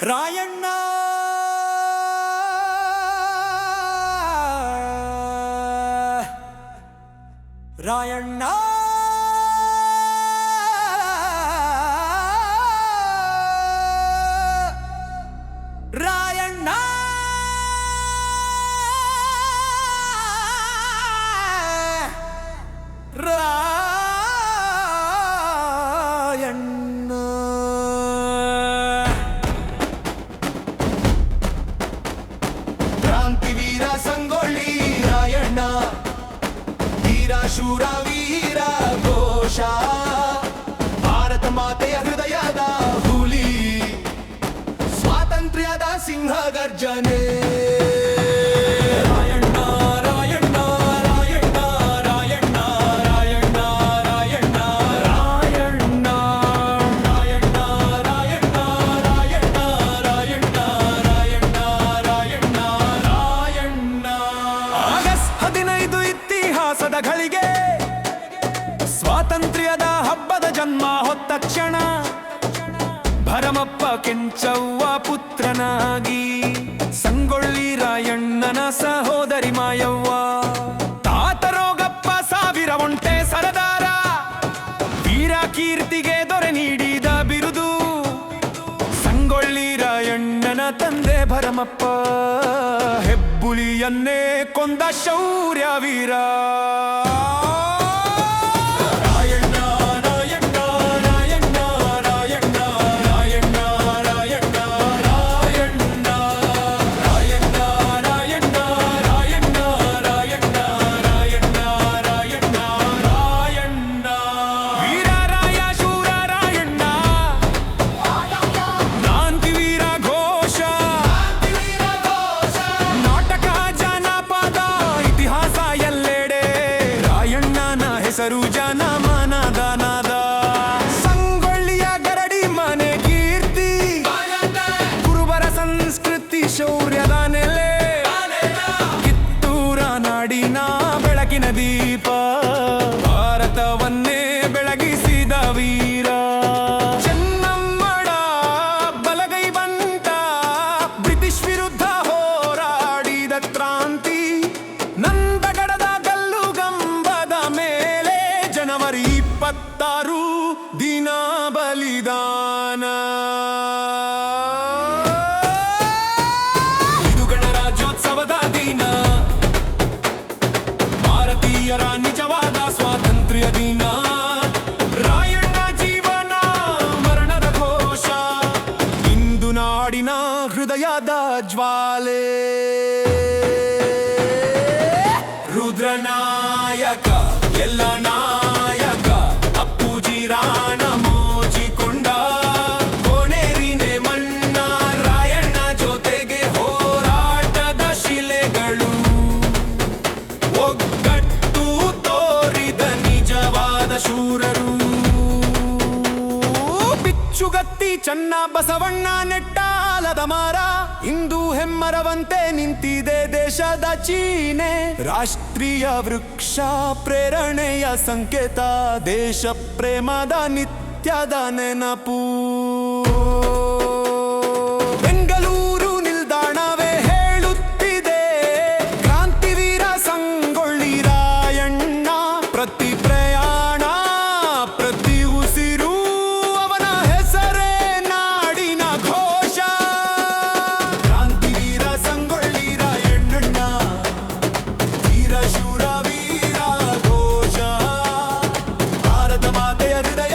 ராயண்ணா! ராயண்ணா! ராய ಶೂರ ವೀರ ಘೋಷ. ಭಾರತ ಮಾತೆಯ ಹೃದಯದ ಹುಲಿ. ಸ್ವಾತಂತ್ರ್ಯದ ಸಿಂಹ ಗರ್ಜನೆ. ಸ್ವಾತಂತ್ರ್ಯದ ಹಬ್ಬದ ಜನ್ಮ ಹೊತ್ತ ಕ್ಷಣ. ಭರಮಪ್ಪ ಕೆಂಚವ್ವ ಪುತ್ರನಾಗಿ. ಸಂಗೊಳ್ಳಿ ರಾಯಣ್ಣನ ಸಹೋದರಿ ಮಾಯವ್ವ. ತಾತರೋಗಪ್ಪ ಸಾವಿರ ಒಂಟೆ ಸರದಾರ. ವೀರ ಕೀರ್ತಿಗೆ ದೊರೆ ನೀಡಿದ ಬಿರುದು. ಸಂಗೊಳ್ಳಿ ರಾಯಣ್ಣನ ತಂದೆ ಭರಮಪ್ಪ. ಹೆಬ್ಬುಲಿಯನ್ನೇ ಕೊಂದ ಶೌರ್ಯ ವೀರ. ಗರಡಿ ಮನೆ ಕೀರ್ತಿ. ಸಂಸ್ಕೃತಿ ಶೌರ್ಯದ ನೆಲೆ. ಕಿತ್ತೂರ ದೀಪ. ಭಾರತವನ್ನೇ ಬೆಳಗಿಸಿದ ವೀರ. ಬಲಗೈ ಹೋರಾಡಿದ ಕ್ರಾಂತಿ. ನಂದಗಡದ ಹೃದಯದ ಜ್ವಾಲೆ. ರುದ್ರನಾಯಕ ಎಲ್ಲ ನಾಯಕ ಅಪ್ಪುಜಿ ರಾಣ ಮೋಜಿಕೊಂಡ ಕೊನೆರಿನೆ ಮಣ್ಣ ರಾಯಣ್ಣ ಜೊತೆಗೆ ಹೋರಾಟದ ಶಿಲೆಗಳು. ಒಗ್ಗಟ್ಟು ತೋರಿದ ನಿಜವಾದ ಶೂರರು. ಬಿಚ್ಚುಗತ್ತಿ ಚನ್ನ ಬಸವಣ್ಣ ಕಾಲದ ಮಾರ ಇಂದು ಹೆಮ್ಮರವಂತೆ ನಿಂತಿದೆ ದೇಶದ ಚೀನೆ. ರಾಷ್ಟ್ರೀಯ ವೃಕ್ಷ ಪ್ರೇರಣೆಯ ಸಂಕೇತ, ದೇಶ ಪ್ರೇಮದ ನಿತ್ಯದ ನೆನಪು. ಪ್ರತಿ దేయ హృదయ